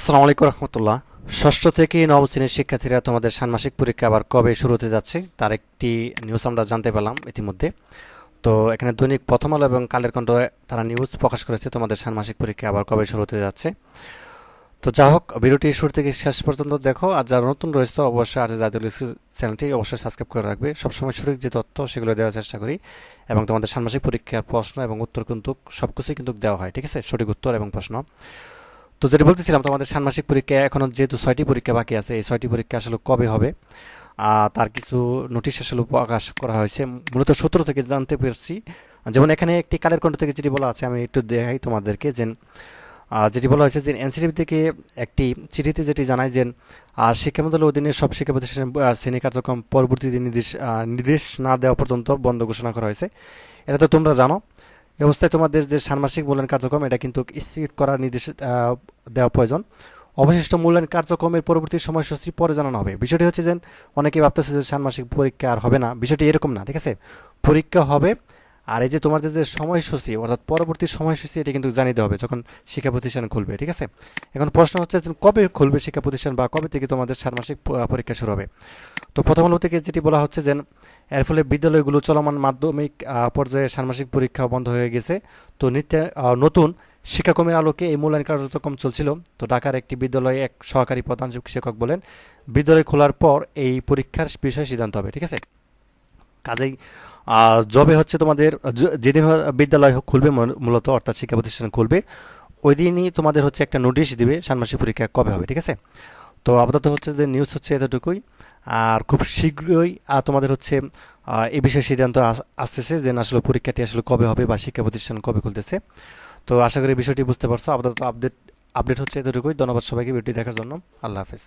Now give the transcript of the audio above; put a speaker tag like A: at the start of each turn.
A: আসসালামু আলাইকুম রহমতুল্লাহ। ষষ্ঠ থেকে নবম শ্রেণির শিক্ষার্থীরা তোমাদের ষান্মাসিক পরীক্ষা আবার কবে শুরু হতে যাচ্ছে, তার একটি নিউজ আমরা জানতে পেলাম ইতিমধ্যে। তো এখানে দৈনিক প্রথম আলো এবং কালের কণ্ঠ, তারা নিউজ প্রকাশ করেছে, তোমাদের ষান্মাসিক পরীক্ষা আবার কবে শুরু হতে যাচ্ছে। তো যা হোক, ভিডিওটি শুরু থেকে শেষ পর্যন্ত দেখো, আর যারা নতুন রয়েছে, অবশ্যই আর জাতীয় চ্যানেলটি অবশ্যই সাবস্ক্রাইব করে রাখবে। সবসময় সঠিক যে তথ্য, সেগুলো দেওয়ার চেষ্টা করি, এবং তোমাদের ষান্মাসিক পরীক্ষার প্রশ্ন এবং উত্তর কিন্তু সব কিছুই কিন্তু দেওয়া হয়, ঠিক আছে? সঠিক উত্তর এবং প্রশ্ন। তো যেটা বলতেছিলাম তোমাদের ষান্মাসিক পরীক্ষা এখনও যেহেতু ছয়টি পরীক্ষা বাকি আছে এই ছয়টি পরীক্ষা আসলে কবে হবে? তার কিছু নোটিশ আসলে প্রকাশ করা হয়েছে। মূলত সূত্র থেকে জানতে পেরেছি। যেমন এখানে একটি কালের কণ্ঠ থেকে যেটি বলা আছে আমি একটু দেখাই তোমাদেরকে যে যেটি বলা হয়েছে যে এনসিটিভি থেকে একটি চিঠিতে যেটি জানায় যে শিক্ষা মন্ত্রণালয়ের অধীনে সব শিক্ষা প্রতিষ্ঠানের আহ, শ্রেণি কার্যক্রম পরবর্তীতে নির্দেশ নির্দেশ না দেওয়া পর্যন্ত বন্ধ ঘোষণা করা হয়েছে। এটা তো তোমরা জানো। এই অবস্থায় তোমাদের যে ষান্মাসিক মূল্যায়ন কার্যক্রম, এটা কিন্তু স্থগিত করার নির্দেশ দেওয়া প্রয়োজন। অবশিষ্ট মূল্যায়ন কার্যক্রমের পরবর্তী সময়সূচি পরে জানানো হবে। বিষয়টি হচ্ছে যে অনেকে ভাবতেছে যে ষান্মাসিক পরীক্ষা আর হবে না। বিষয়টি এরকম না, ঠিক আছে? পরীক্ষা হবে আর এই যে তোমাদের যে সময়সূচি, অর্থাৎ পরবর্তী সময়সূচি, এটা কিন্তু জানিয়ে হবে যখন শিক্ষা প্রতিষ্ঠান খুলবে, ঠিক আছে? এখন প্রশ্ন হচ্ছে যে, কবে খুলবে শিক্ষা প্রতিষ্ঠান বা কবে থেকে তোমাদের ষান্মাসিক পরীক্ষা শুরু হবে? তো প্রথম আলো থেকে যেটি বলা হচ্ছে যে এর ফলে বিদ্যালয়গুলো চলমান মাধ্যমিক পর্যায়ে ষান্মাসিক পরীক্ষা বন্ধ হয়ে গেছে। তো নিত্য নতুন শিক্ষাক্রমের আলোকে এই মূল্যায়ন কার্যক্রম চলছিল। তো ঢাকার একটি বিদ্যালয়ে এক সহকারী প্রধান শিক্ষক বলেন, বিদ্যালয় খোলার পর এই পরীক্ষার বিষয়ে সিদ্ধান্ত হবে, ঠিক আছে? কাজেই যবে হচ্ছে তোমাদের যেদিন বিদ্যালয় খুলবে মূল- মূলত অর্থাৎ শিক্ষা প্রতিষ্ঠান খুলবে ওই দিনই তোমাদের হচ্ছে একটা নোটিশ দিবে ষান্মাসিক পরীক্ষা কবে হবে, ঠিক আছে? তো আপাতত হচ্ছে যে নিউজ হচ্ছে এতটুকুই। আর খুব শীঘ্রই তোমাদের হচ্ছে এ বিষয়ে সিদ্ধান্ত আসতেছে যে আসলে পরীক্ষাটি আসলে কবে হবে বা শিক্ষা প্রতিষ্ঠান কবে খুলতেছে। তো আশা করি বিষয়টি বুঝতে পারছ। আপাতত আপডেট আপডেট হচ্ছে এতটুকুই। ধন্যবাদ সবাইকে ভিডিওটি দেখার জন্য। আল্লাহ হাফেজ।